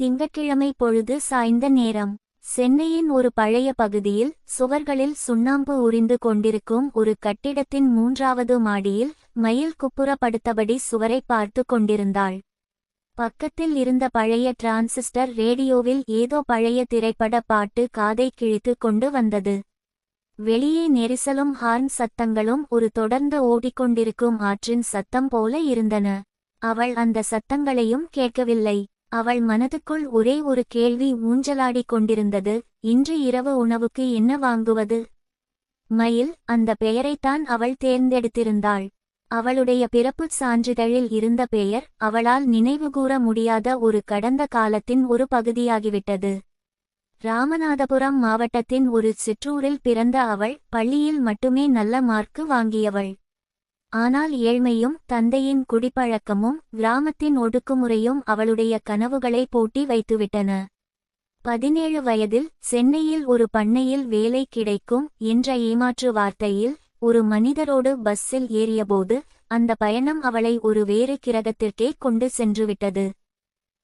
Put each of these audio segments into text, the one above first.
திங்கட்கிழமை பொழுது சாய்ந்த நேரம். சென்னையின் ஒரு பழைய பகுதியில் சுவர்களில் சுண்ணாம்பு உரிந்து கொண்டிருக்கும் ஒரு கட்டிடத்தின் மூன்றாவது மாடியில் மயில் குப்புறப்படுத்தபடி சுவரை பார்த்து கொண்டிருந்தாள். பக்கத்தில் இருந்த பழைய டிரான்சிஸ்டர் ரேடியோவில் ஏதோ பழைய திரைப்பட பாட்டு காதை கிழித்து கொண்டு வந்தது. வெளியே நெரிசலும் ஹார்ன் சத்தங்களும் ஒரு தொடர்ந்து ஓடிக்கொண்டிருக்கும் ஆற்றின் சத்தம் போல இருந்தன. அவள் அந்த சத்தங்களையும் கேட்கவில்லை. அவள் மனதுக்குள் ஒரே ஒரு கேள்வி ஊஞ்சலாடிக் கொண்டிருந்தது இன்று இரவு உணவுக்கு என்ன வாங்குவது? மயில் அந்த பெயரைத்தான் அவள் தேர்ந்தெடுத்திருந்தாள். அவளுடைய பிறப்புச் சான்றிதழில் இருந்த பெயர் அவளால் நினைவுகூர முடியாத ஒரு கடந்த காலத்தின் ஒரு பகுதியாகிவிட்டது. ராமநாதபுரம் மாவட்டத்தின் ஒரு சிற்றூரில் பிறந்த அவள் பள்ளியில் மட்டுமே நல்ல மார்க்கு வாங்கியவள். ஆனால் ஏழ்மையும் தந்தையின் குடிப்பழக்கமும் கிராமத்தின் ஒடுக்குமுறையும் அவளுடைய கனவுகளை போட்டி வைத்துவிட்டன. பதினேழு வயதில் சென்னையில் ஒரு பண்ணையில் வேலை கிடைக்கும் என்ற ஏமாற்று வார்த்தையில் ஒரு மனிதரோடு பஸ்ஸில் ஏறியபோது அந்த பயணம் அவளை ஒரு வேறு கிரகத்திற்கே கொண்டு சென்றுவிட்டது.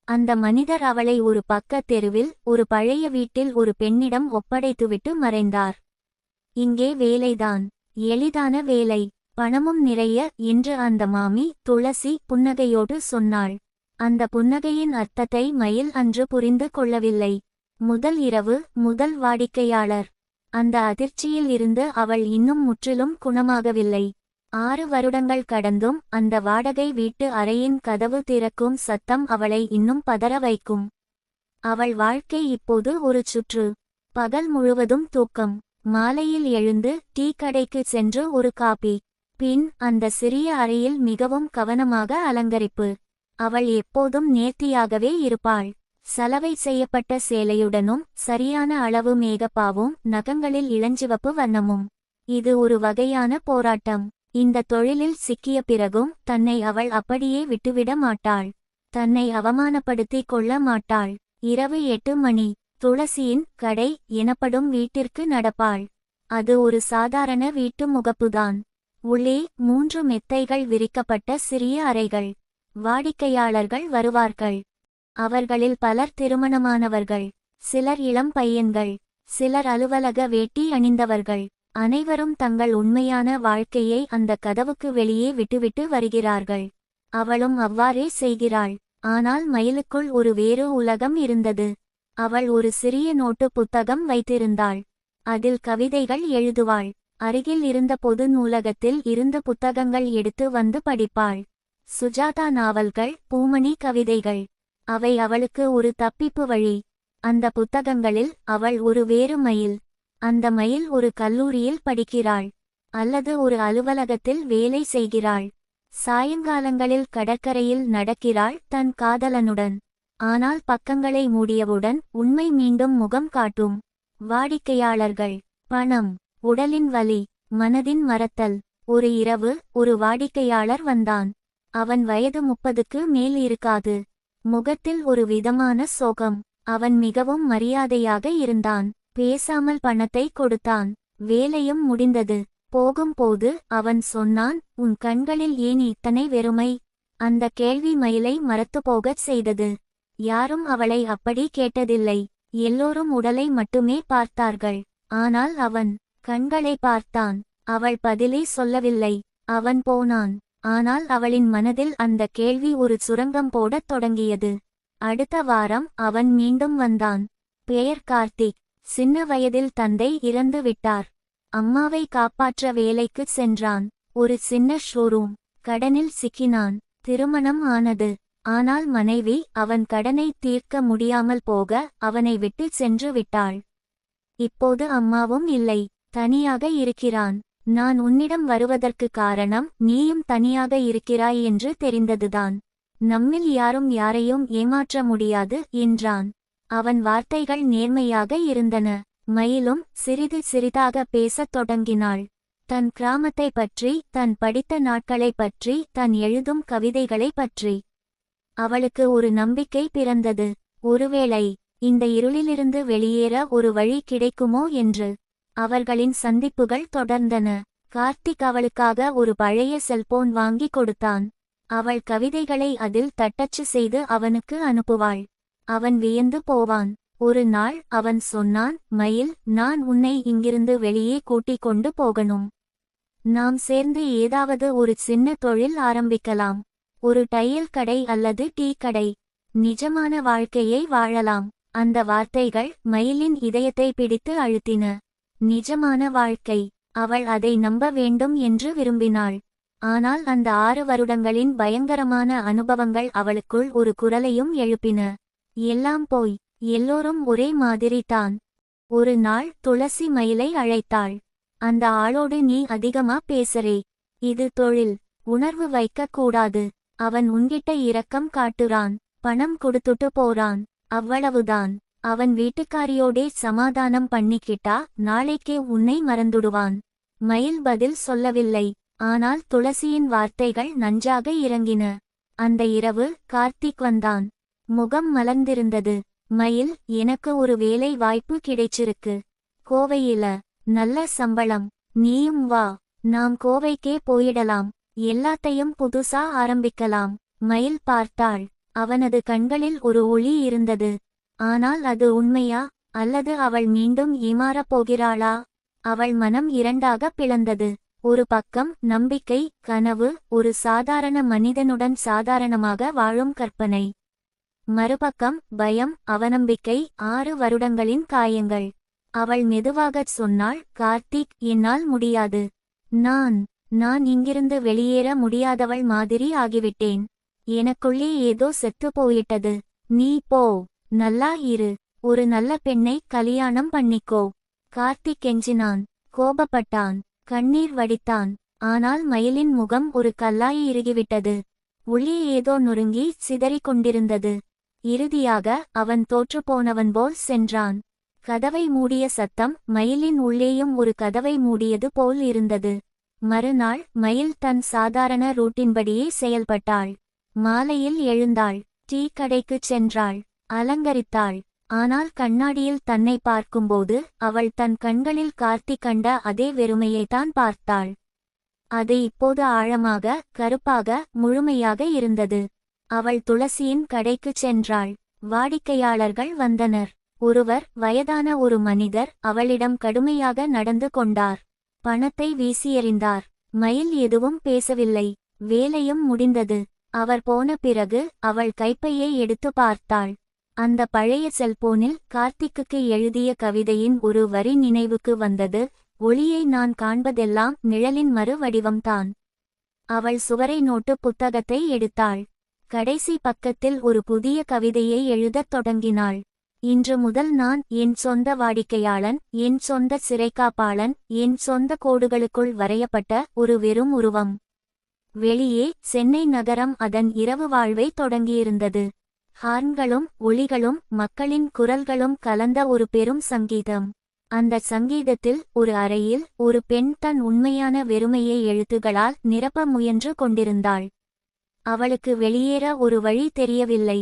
அந்த மனிதர் அவளை ஒரு பக்க தெருவில் ஒரு பழைய வீட்டில் ஒரு பெண்ணிடம் ஒப்படைத்துவிட்டு மறைந்தார். இங்கே வேலைதான் எளிதான வேலை பணமும் நிறைய என்று அந்த மாமி துளசி புன்னகையோடு சொன்னாள். அந்த புன்னகையின் அர்த்தத்தை மயில் அன்று புரிந்து கொள்ளவில்லை. முதல் இரவு முதல் வாடிக்கையாளர். அந்த அதிர்ச்சியில் இருந்து அவள் இன்னும் முற்றிலும் குணமாகவில்லை. ஆறு வருடங்கள் கடந்தும் அந்த வாடகை வீட்டு அறையின் கதவு திறக்கும் சத்தம் அவளை இன்னும் பதற வைக்கும். அவள் வாழ்க்கை இப்போது ஒரு சுற்று. பகல் முழுவதும் தூக்கம். மாலையில் எழுந்து டீ கடைக்கு சென்று ஒரு காபி. பின் அந்த சிறிய அறையில் மிகவும் கவனமாக அலங்கரிப்பு. அவள் எப்போதும் நேர்த்தியாகவே இருப்பாள். சலவை செய்யப்பட்ட சேலையுடனும் சரியான அளவு மேகப்பாவும் நகங்களில் இளஞ்சிவப்பு வண்ணமும். இது ஒரு வகையான போராட்டம். இந்த தொழிலில் சிக்கிய பிறகும் தன்னை அவள் அப்படியே விட்டுவிட மாட்டாள். தன்னை அவமானப்படுத்திக் கொள்ள மாட்டாள். இரவு எட்டு மணி. துளசியின் கடை எனப்படும் வீட்டிற்கு நடப்பாள். அது ஒரு சாதாரண வீட்டு முகப்புதான். உள்ளே மூன்று மெத்தைகள் விரிக்கப்பட்ட சிறிய அறைகள். வாடிக்கையாளர்கள் வருவார்கள். அவர்களில் பலர் திருமணமானவர்கள். சிலர் இளம் பையன்கள். சிலர் அலுவலக வேட்டி அணிந்தவர்கள். அனைவரும் தங்கள் உண்மையான வாழ்க்கையை அந்த கதவுக்கு வெளியே விட்டுவிட்டு வருகிறார்கள். அவளும் அவ்வாறே செய்கிறாள். ஆனால் மயிலுக்குள் ஒரு வேறு உலகம் இருந்தது. அவள் ஒரு சிறிய நோட்டு புத்தகம் வைத்திருந்தாள். அதில் கவிதைகள் எழுதுவாள். அருகில் இருந்த பொது நூலகத்தில் இருந்து புத்தகங்கள் எடுத்து வந்து படிப்பாள். சுஜாதா நாவல்கள் பூமணி கவிதைகள். அவை அவளுக்கு ஒரு தப்பிப்பு வழி. அந்த புத்தகங்களில் அவள் ஒரு வேறு மயில். அந்த மயில் ஒரு கல்லூரியில் படிக்கிறாள். அல்லது ஒரு அலுவலகத்தில் வேலை செய்கிறாள். சாயங்காலங்களில் கடற்கரையில் நடக்கிறாள் தன் காதலனுடன். ஆனால் பக்கங்களை மூடியவுடன் உண்மை மீண்டும் முகம் காட்டும். வாடிக்கையாளர்கள் பணம். உடலின் வலி மனதின் மறத்தல். ஒரு இரவு ஒரு வாடிக்கையாளர் வந்தான். அவன் வயது முப்பதுக்கு மேல் இருக்காது. முகத்தில் ஒரு விதமான சோகம். அவன் மிகவும் மரியாதையாக இருந்தான். பேசாமல் பணத்தை கொடுத்தான். வேலையும் முடிந்தது. போகும்போது அவன் சொன்னான் உன் கண்களில் ஏன் இத்தனை வெறுமை? அந்த கேள்வி மயிலை மறத்து போகச் செய்தது. யாரும் அவளை அப்படி கேட்டதில்லை. எல்லோரும் உடலை மட்டுமே பார்த்தார்கள். ஆனால் அவன் கண்களை பார்த்தான். அவள் பதிலே சொல்லவில்லை. அவன் போனான். ஆனால் அவளின் மனதில் அந்த கேள்வி ஒரு சுரங்கம் போடத் தொடங்கியது. அடுத்த வாரம் அவன் மீண்டும் வந்தான். பெயர் கார்த்திக். சின்ன வயதில் தந்தை இறந்து விட்டார். அம்மாவை காப்பாற்ற வேலைக்குச் சென்றான். ஒரு சின்ன ஷோரூம். கடனில் சிக்கினான். திருமணம் ஆனது. ஆனால் மனைவி அவன் கடனை தீர்க்க முடியாமல் போக அவனை விட்டு சென்று விட்டாள். இப்போது அம்மாவும் இல்லை. தனியாக இருக்கிறான். நான் உன்னிடம் வருவதற்கு காரணம் நீயும் தனியாக இருக்கிறாய் என்று தெரிந்ததுதான். நம்மில் யாரும் யாரையும் ஏமாற்ற முடியாது என்றான். அவன் வார்த்தைகள் நேர்மையாக இருந்தன. மயிலும் சிறிது சிறிதாக பேசத் தொடங்கினாள். தன் கிராமத்தை பற்றி தன் படித்த நாட்களைப் பற்றி தன் எழுதும் கவிதைகளைப் பற்றி. அவளுக்கு ஒரு நம்பிக்கை பிறந்தது. ஒருவேளை இந்த இருளிலிருந்து வெளியேற ஒரு வழி கிடைக்குமோ என்று. அவர்களின் சந்திப்புகள் தொடர்ந்தன. கார்த்திக் அவளுக்காக ஒரு பழைய செல்போன் வாங்கி கொடுத்தான். அவள் கவிதைகளை அதில் தட்டச்சு செய்து அவனுக்கு அனுப்புவாள். அவன் வியந்து போவான். ஒரு நாள் அவன் சொன்னான் மயில் நான் உன்னை இங்கிருந்து வெளியே கூட்டிக் கொண்டு போகணும். நாம் சேர்ந்து ஏதாவது ஒரு சின்ன தொழில் ஆரம்பிக்கலாம். ஒரு டையல் கடை அல்லது டீ கடை. நிஜமான வாழ்க்கையை வாழலாம். அந்த வார்த்தைகள் மயிலின் இதயத்தை பிடித்து அழுத்தின. நிஜமான வாழ்க்கை. அவள் அதை நம்ப வேண்டும் என்று விரும்பினாள். ஆனால் அந்த ஆறு வருடங்களின் பயங்கரமான அனுபவங்கள் அவளுக்குள் ஒரு குரலையும் எழுப்பின. எல்லாம் போய். எல்லோரும் ஒரே மாதிரி தான். ஒரு நாள் துளசி மயிலை அழைத்தாள். அந்த ஆளோடு நீ அதிகமா பேசறே. இது தொழில். உணர்வு வைக்க கூடாது. அவன் உன்கிட்ட இரக்கம் காட்டுறான். பணம் கொடுத்துட்டு போறான். அவ்வளவுதான். அவன் வீட்டுக்காரியோடே சமாதானம் பண்ணிக்கிட்டா நாளைக்கே உன்னை மறந்துடுவான். மயில் பதில் சொல்லவில்லை. ஆனால் துளசியின் வார்த்தைகள் நன்றாக இறங்கின. அந்த இரவு கார்த்திக் வந்தான். முகம் மலர்ந்திருந்தது. மயில் எனக்கு ஒரு வேலை வாய்ப்பு கிடைச்சிருக்கு. கோவையில. நல்ல சம்பளம். நீயும் வா. நாம் கோவைக்கே போயிடலாம். எல்லாத்தையும் புதுசா ஆரம்பிக்கலாம். மயில் பார்த்தாள். அவனது கண்களில் ஒரு ஒளி இருந்தது. ஆனால் அது உண்மையா அல்லது அவள் மீண்டும் ஏமாறப் போகிறாளா? அவள் மனம் இரண்டாக பிளந்தது. ஒரு பக்கம் நம்பிக்கை கனவு ஒரு சாதாரண மனிதனுடன் சாதாரணமாக வாழும் கற்பனை. மறுபக்கம் பயம் அவநம்பிக்கை ஆறு வருடங்களின் காயங்கள். அவள் மெதுவாகச் சொன்னாள் கார்த்திக் என்னால் முடியாது. நான் நான் இங்கிருந்து வெளியேற முடியாதவள் மாதிரி ஆகிவிட்டேன். எனக்குள்ளே ஏதோ செத்து போயிட்டது. நீ போ. நல்லா இரு. ஒரு நல்ல பெண்ணை கல்யாணம் பண்ணிக்கோ. கார்த்திக் கெஞ்சினான் கோபப்பட்டான். கண்ணீர் வடித்தான். ஆனால் மயிலின் முகம் ஒரு கல்லாய் இறுகிவிட்டது. உள்ளே ஏதோ நொறுங்கி சிதறிக் கொண்டிருந்தது. இறுதியாக அவன் தோற்றுப்போனவன் போல் சென்றான். கதவை மூடிய சத்தம் மயிலின் உள்ளேயும் ஒரு கதவை மூடியது போல் இருந்தது. மறுநாள் மயில் தன் சாதாரண ரூட்டின்படியே செயல்பட்டாள். மாலையில் எழுந்தாள். டீ கடைக்குச் சென்றாள். அலங்கரித்தாள். ஆனால் கண்ணாடியில் தன்னை பார்க்கும்போது அவள் தன் கண்களில் கார்த்தி கண்ட அதே வெறுமையைத்தான் பார்த்தாள். அது இப்போது ஆழமாக கருப்பாக முழுமையாக இருந்தது. அவள் துளசியின் கடைக்குச் சென்றாள். வாடிக்கையாளர்கள் வந்தனர். ஒருவர் வயதான ஒரு மனிதர் அவளிடம் கடுமையாக நடந்து கொண்டார். பணத்தை வீசியெறிந்தார். மயில் எதுவும் பேசவில்லை. வேலையும் முடிந்தது. அவர் போன பிறகு அவள் கைப்பையை எடுத்து பார்த்தாள். அந்த பழைய செல்போனில் கார்த்திக்குக்கு எழுதிய கவிதையின் ஒரு வரி நினைவுக்கு வந்தது ஒளியை நான் காண்பதெல்லாம் நிழலின் மறு வடிவம்தான் அவள் சுவரை நோட்டு புத்தகத்தை எடுத்தாள். கடைசி பக்கத்தில் ஒரு புதிய கவிதையை எழுதத் தொடங்கினாள். இன்று முதல் நான் என் சொந்த வாடிக்கையாளன் என் சொந்த சிறைக்காப்பாளன் என் சொந்த கோடுகளுக்குள் வரையப்பட்ட ஒரு வெறும் உருவம். வெளியே சென்னை நகரம் அதன் இரவு வாழ்வை தொடங்கியிருந்தது. ஹார்ன்களும் ஒளிகளும் மக்களின் குரல்களும் கலந்த ஒரு பெரும் சங்கீதம். அந்த சங்கீதத்தில் ஒரு அறையில் ஒரு பெண் தன் உண்மையான வெறுமையை எழுத்துகளால் நிரப்ப முயன்று கொண்டிருந்தாள். அவளுக்கு வெளியேற ஒரு வழி தெரியவில்லை.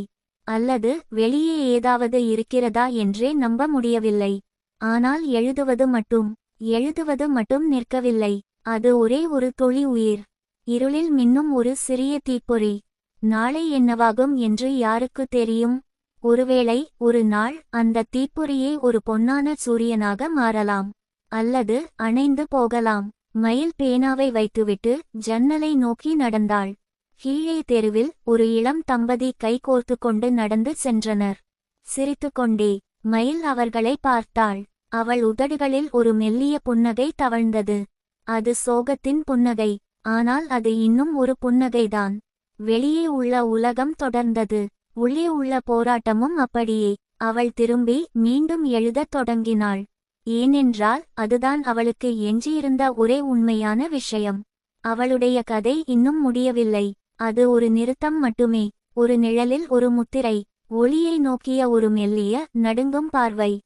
அல்லது வெளியே ஏதாவது இருக்கிறதா என்றே நம்ப முடியவில்லை. ஆனால் எழுதுவது மட்டும் எழுதுவது மட்டும் நிற்கவில்லை. அது ஒரே ஒரு தொழி உயிர். இருளில் மின்னும் ஒரு சிறிய தீப்பொறி. நாளை என்னவாகும் என்று யாருக்கு தெரியும்? ஒருவேளை ஒரு நாள் அந்த தீப்பொறியே ஒரு பொன்னான சூரியனாக மாறலாம். அல்லது அணைந்து போகலாம். மயில் பேனாவை வைத்துவிட்டு ஜன்னலை நோக்கி நடந்தாள். கீழே தெருவில் ஒரு இளம் தம்பதி கை கோர்த்து கொண்டு நடந்து சென்றனர். சிரித்துக்கொண்டே மயில் அவர்களை பார்த்தாள். அவள் உதடுகளில் ஒரு மெல்லிய புன்னகை தவழ்ந்தது. அது சோகத்தின் புன்னகை. ஆனால் அது இன்னும் ஒரு புன்னகைதான். வெளியே உள்ள உலகம் தொடர்ந்தது. உள்ளே உள்ள போராட்டமும் அப்படியே. அவள் திரும்பி மீண்டும் எழுதத் தொடங்கினாள். ஏனென்றால் அதுதான் அவளுக்கு எஞ்சியிருந்த ஒரே உண்மையான விஷயம். அவளுடைய கதை இன்னும் முடியவில்லை. அது ஒரு நிறுத்தம் மட்டுமே. ஒரு நிழலில் ஒரு முத்திரை. ஒளியை நோக்கிய ஒரு மெல்லிய நடுங்கும் பார்வை.